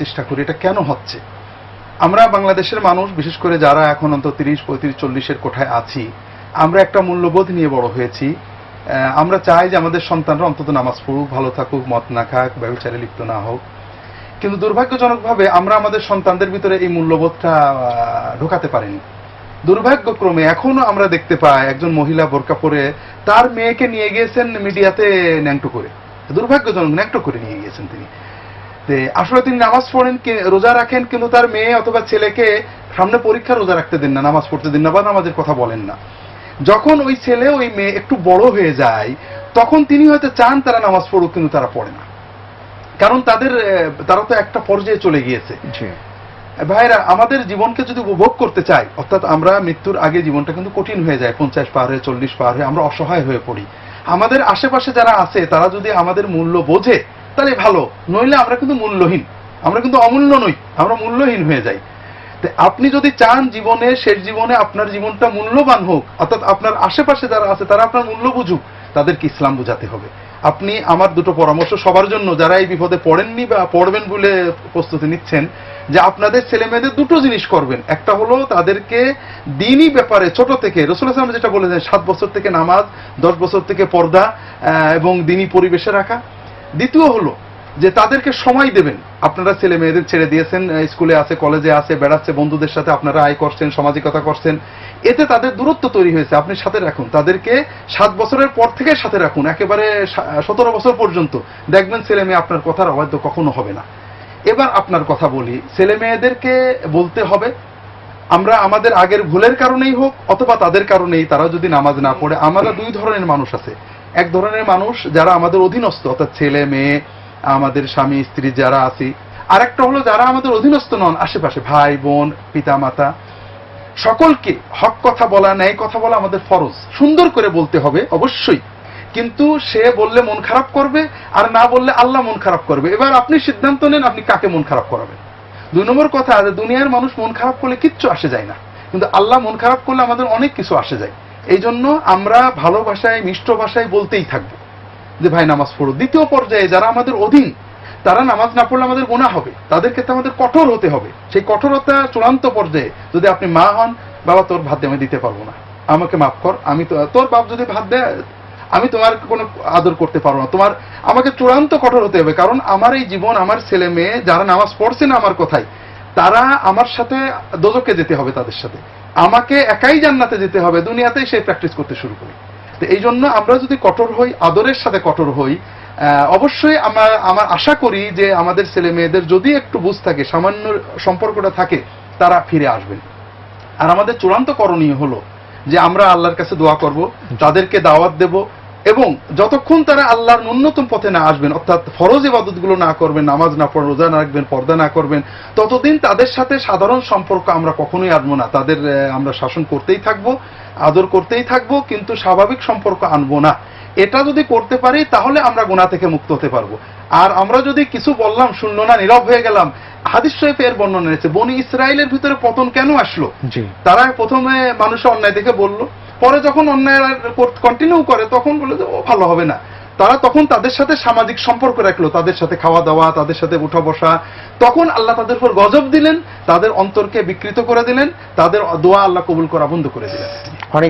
চেষ্টা করি, এটা কেন হচ্ছে? আমরা বাংলাদেশের মানুষ, বিশেষ করে যারা এখন অন্তত তিরিশ, পঁয়ত্রিশ, চল্লিশের কোঠায় আছি, আমরা একটা মূল্যবোধ নিয়ে বড় হয়েছি। আমরা চাই যে আমাদের সন্তানরা অন্তত নামাজ পড়ুক, ভালো থাকুক মত না খাক, ব্যবচারে লিপ্ত না হোক। কিন্তু দুর্ভাগ্যজনকভাবে আমরা আমাদের সন্তানদের ভিতরে এই মূল্যবোধটা ঢোকাতে পারিনি। দুর্ভাগ্যক্রমে এখনও আমরা দেখতে পাই একজন মহিলা বোরকা পরে তার মেয়েকে নিয়ে গিয়েছেন মিডিয়াতে ন্যাংটো করে। দুর্ভাগ্যজনক, ন্যাংটো করে নিয়ে গিয়েছেন তিনি। আসলে তিনি নামাজ পড়েন কি- রোজা রাখেন কিন্তু তার মেয়ে অথবা ছেলেকে সামনে পরীক্ষা রোজা রাখতে দেন না নামাজ পড়তে দেন না বা নামাজের কথা বলেন না। যখন ওই ছেলে ওই মেয়ে একটু বড় হয়ে যায় তখন তিনি হয়তো চান তারা নামাজ পড়ুক কিন্তু তারা পড়ে না। কারণ তাদের তারা তো একটা পর্যায়ে চলে গিয়েছে। ভাইরা আমাদের জীবনকে যদি উপভোগ করতে চাই অর্থাৎ আমরা মৃত্যুর আগে জীবনটা কিন্তু কঠিন হয়ে যায় পঞ্চাশ পার হয়ে চল্লিশ পার হয়ে আমরা অসহায় হয়ে পড়ি। আমাদের আশেপাশে যারা আছে তারা যদি আমাদের মূল্য বোঝে তাহলে ভালো, নইলে আমরা কিন্তু মূল্যহীন। আমরা কিন্তু অমূল্য নই, আমরা মূল্যহীন হয়ে যাই। আপনি যদি চান জীবনে, শেষ জীবনে আপনার জীবনটা মূল্যবান হোক, অর্থাৎ আপনার আশেপাশে যারা আছে, তারা আপনার মূল্য বুঝুক, তাদেরকে ইসলাম বোঝাতে হবে। আপনি আমার দুটো পরামর্শ সবার জন্য, যারা এই বিপদে পড়েননি বা পড়বেন বলে প্রস্তুতি নিচ্ছেন, যে আপনাদের ছেলে মেয়েদের দুটো জিনিস করবেন। একটা হলো তাদেরকে দিনই ব্যাপারে, ছোট থেকে, রসুল আসলাম যেটা বলেছেন, সাত বছর থেকে নামাজ, দশ বছর থেকে পর্দা এবং দিনই পরিবেশে রাখা। দ্বিতীয় হলো যে তাদেরকে সময় দেবেন। আপনারা ছেলে মেয়েদের ছেড়ে দিয়েছেন স্কুলে আছে, কলেজে আছে, বেড়াচ্ছে, বন্ধুদের সাথে আপনারা আয় করছেন, সামাজিকতা করছেন। এতে তাদের দূরত্ব তৈরি হয়েছে, আপনি সাথে রাখুন। তাদেরকে সাত বছরের পর থেকে সাথে রাখুন, একেবারে সতেরো বছর পর্যন্ত। দেখবেন ছেলে মেয়ে আপনার কথার অবাধ্য কখনো হবে না। এবার আপনার কথা বলি, ছেলে মেয়েদেরকে বলতে হবে, আমরা আমাদের আগের ভুলের কারণেই হোক অথবা তাদের কারণেই তারা যদি নামাজ না পড়ে, আমরা দুই ধরনের মানুষ আছে। এক ধরনের মানুষ যারা আমাদের অধীনস্থ, অর্থাৎ ছেলে, মেয়ে, আমাদের স্বামী, স্ত্রী যারা আছি। আরেকটা হলো যারা আমাদের অধীনস্থ নন, আশেপাশে ভাই, বোন পিতা মাতা সকলকে হক কথা বলা, ন্যায় কথা বলা আমাদের ফরজ। সুন্দর করে বলতে হবে, অবশ্যই। কিন্তু সে বললে মন খারাপ করবে, আর না বললে আল্লাহ মন খারাপ করবে। এবার আপনি সিদ্ধান্ত নেন আপনি কাকে মন খারাপ করাবেন। দুই নম্বর কথা দুনিয়ার মানুষ মন খারাপ করলে কিচ্ছু আসে যায় না। কিন্তু আল্লাহ মন খারাপ করলে আমাদের অনেক কিছু আসে যায়। এই জন্য আমরা ভালো ভাষায় মিষ্ট ভাষায় বলতেই থাকব। যে ভাই, নামাজ পড়ো। দ্বিতীয় পর্যায়ে যারা আমাদের অধীন, তারা নামাজ না পড়লে আমাদের গোনা হবে। তাদের ক্ষেত্রে আমাদের কঠোর হতে হবে। সেই কঠোরতা চূড়ান্ত পর্যায়ে যদি আপনি মা হন, বাবা, তোর ভাত আমি দিতে পারব না। আমাকে মাফ কর। আমি তো, তোর বাপ যদি ভাত দেয়, আমি তোমার কোনো আদর করতে পারব না। তোমার, আমাকে চূড়ান্ত কঠোর হতে হবে। কারণ আমার এই জীবন, আমার ছেলে মেয়ে, যারা নামাজ পড়ছে না আমার কথাই তারা আমার সাথে দোজকে যেতে হবে তাদের সাথে। আমাকে একাই জান্নাতে যেতে হবে, দুনিয়াতেই সেই প্র্যাকটিস করতে শুরু করি। তো এই জন্য আমরা যদি কঠোর হই, আদরের সাথে কঠোর হই অবশ্যই আমার আমার আশা করি যে আমাদের ছেলে মেয়েদের যদি একটু বুঝ থাকে, সামান্য সম্পর্কটা থাকে, তারা ফিরে আসবেন। আর আমাদের চূড়ান্ত করণীয় হলো যে আমরা আল্লাহর কাছে দোয়া করব, তাদেরকে দাওয়াত দেব এবং যতক্ষণ তারা আল্লাহর ন্যূনতম পথে না আসবেন অর্থাৎ ফরজ ইবাদতগুলো না করবেন নামাজ না পড়েন রোজা না রাখবেন পর্দা না করবেন ততদিন তাদের সাথে সাধারণ সম্পর্ক আমরা কখনোই আনব না। তাদের আমরা শাসন করতেই থাকব আদর করতেই থাকব কিন্তু স্বাভাবিক সম্পর্ক আনব না। এটা যদি করতে পারি তাহলে আমরা গোনা থেকে মুক্ত হতে পারব। আর আমরা যদি কিছু বললাম শুনলো না নীরব হয়ে গেলাম হাদিস শরীফে এর বর্ণনা রয়েছে বনি ইসরায়েলের ভিতরে পতন কেন আসলো? তারা প্রথমে মানুষের অন্যায় দেখে বলল পরে যখন অন্যায় কন্টিনিউ করে, তখন বলে যে, ও, ভালো হবে না। তারা তখন তাদের সাথে সামাজিক সম্পর্ক রাখল, তাদের সাথে খাওয়া দাওয়া, তাদের সাথে উঠা বসা। তখন আল্লাহ তাদের উপর গজব দিলেন, তাদের অন্তরকে বিকৃত করে দিলেন, তাদের দোয়া আল্লাহ কবুল করা বন্ধ করে দিলেন।